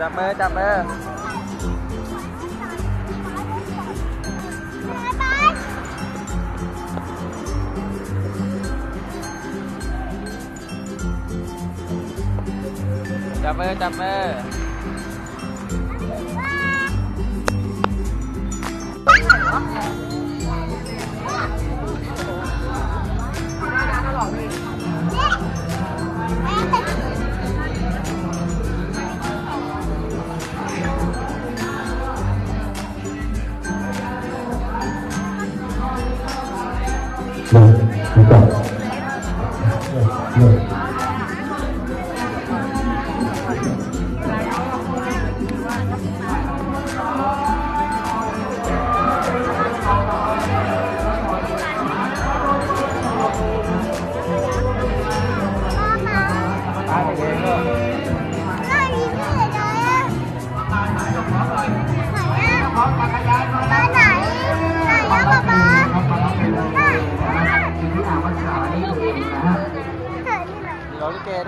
จับมือจับมือจับมือจับมือ ต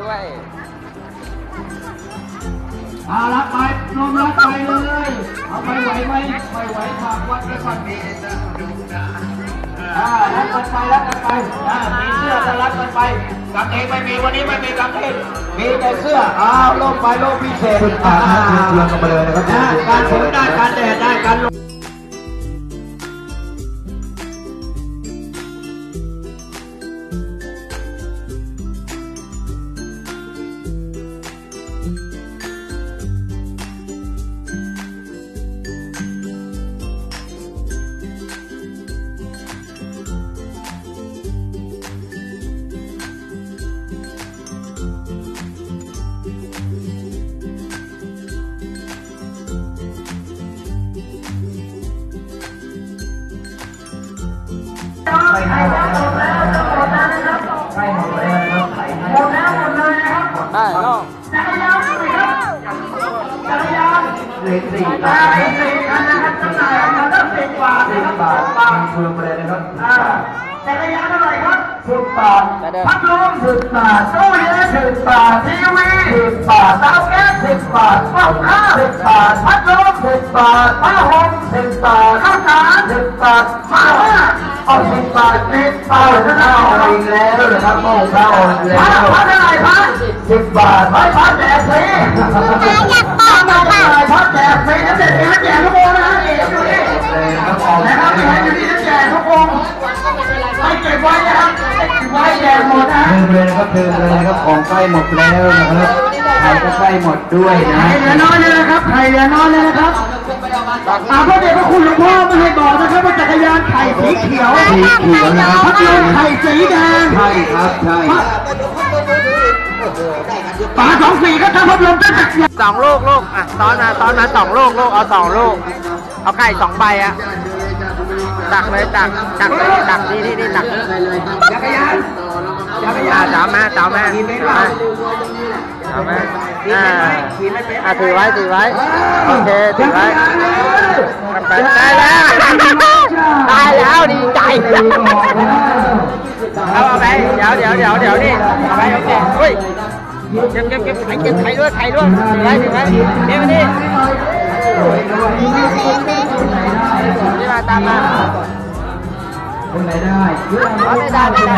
ด้วยเอาละไปรวมรับไปเลย เอาไปไหวไหมไม่ไหวฝากวัดไว้ก่อนอ่ารับกันไปรับกันไปอ่ามีเสื้อก็รับกันไปกางเกงไม่มีวันนี้ไม่มีกางเกงมีแต่เสื้ออ้าวลงไปลงพิเศษขึ้นปากนะเตรียมกันมาเลยนะครับอ่าการฝนได้การแดดได้การลม เหรียญสี่บาทสิบบาทมีเพิ่มไปเลยนะครับจักรยานเท่าไหร่ครับสิบบาทพัดลมสิบบาทตู้เย็นสิบบาททีวีสิบบาทเตาแก๊สสิบบาทหม้อข้าวสิบบาทพัดลมสิบบาทผ้าห่มสิบบาทข้าวสารสิบบาทมาม่าเอาสิบบาทสิบบาทเท่านั้นเอาอีกแล้วนะครับโม่พระอ่อนอีกแล้วพัดเท่าไหร่พัดสิบบาทพัดพัดแจกฟรีพัด มาเท่าไหร่พัดแจกฟรีนะเด็กนะแจกทุกคนนะเด็กอยู่นี่เลยนะครับออกนะครับเลเด็กอยู่นี่นะแจกทุกคนให้เก็บไว้นะครับให้เก็บไว้แจกหมดนะเพิ่มเลยนะครับเพิ่มเลยนะครับของใกล้หมดแล้วนะครับไข่ก็ใกล้หมดด้วยนะใครเหลือน้อยเลยนะครับใครเหลือน้อยเลยนะครับอาพระเดชพระคุณหลวงพ่อไม่ให้บอกนะครับว่าจักรยานไข่สีเขียวสีเขียวนะครับพัดลมไข่สีแดงใช่ครับใช่าสองสีก็ทำพัดลมตั้งแต่สองลูกลูกอะซ้อนมาซ้อนมาสองลูกลูกเอาสองลูก เอาไข่สองใบอะตักเลยตักตักเลยตักนี่นี่นี่ตักจักรยานจักรยาอ่านสามมาสามมาสามมาสามมาอ่าอะถือไว้ถือไว้โอเคถือไว้ทำไปได้แล้วได้แล้วดีใจเอาเอาไปเดี๋ยวเดี๋ยวเดี๋ยวเดี๋ยวนี่เอาไปโอเคอุ้ย เก็บเก็บเก็บไข่เก็บไข่ด้วยไข่ด้วยถือไถือไว้นี่มานี่นี่มาตามมาคนไหนได้ยกมือเอาไม่ได้ไม่ได้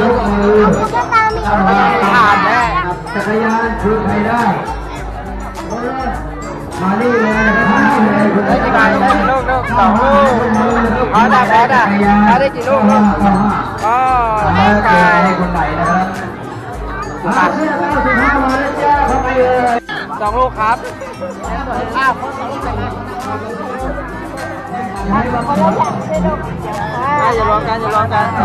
ยกมือขาดแน่จักรยานคือใครได้ มานี่เลยมานี่เลยคนไหนได้กี่ใบได้กี่ลูกลูกสองลูกพอได้พอได้พอได้กี่ลูกลูกอ๋อไก่คนไหน ครับอ่าเสื้อเก้าสิบห้ามาแล้วจ้าเข้าไปเลยสองลูกครับอ้าวอ่าอย่ารวมกันอย่ารวมกันจั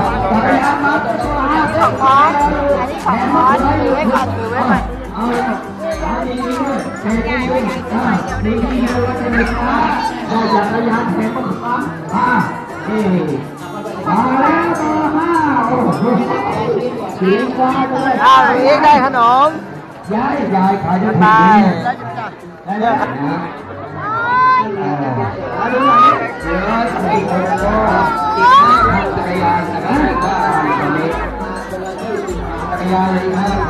กรของคอนอันนี้ของคอนถือไว้ก่อนถือไว้ก่อนเอาเลยครับเอาดีๆด้วยเท่ดีด้วยอ่าดีๆด้วยจะมีอ่าได้จักรยานแข่งต้องขับอ่านี่มาแล้วต่อห้าโอ้โหสีฟ้าเลยวอีกได้ขนมย้ายย้ายขายได้ไปได้เลยนะมาดูหน่ อยเดี๋ยวอี